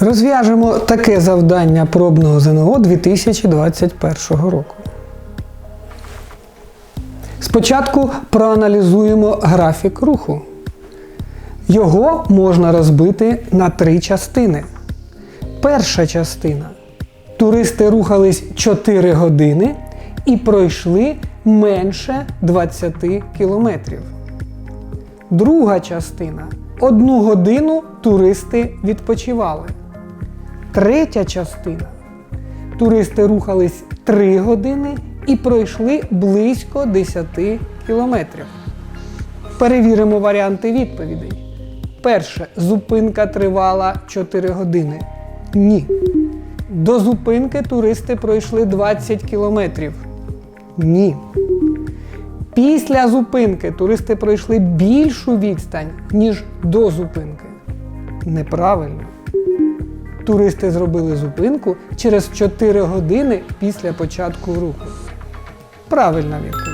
Розв'яжемо таке завдання пробного ЗНО 2021 року. Спочатку проаналізуємо графік руху. Його можна розбити на три частини. Перша частина. Туристи рухались 4 години і пройшли менше 20 кілометрів. Друга частина. Одну годину туристи відпочивали. Третя частина. Туристи рухались 3 години і пройшли близько 10 кілометрів. Перевіримо варіанти відповідей. Перше. Зупинка тривала 4 години. Ні. До зупинки туристи пройшли 20 кілометрів. Ні. Після зупинки туристи пройшли більшу відстань, ніж до зупинки. Неправильно. Туристи зробили зупинку через 4 години після початку руху. Правильна відповідь.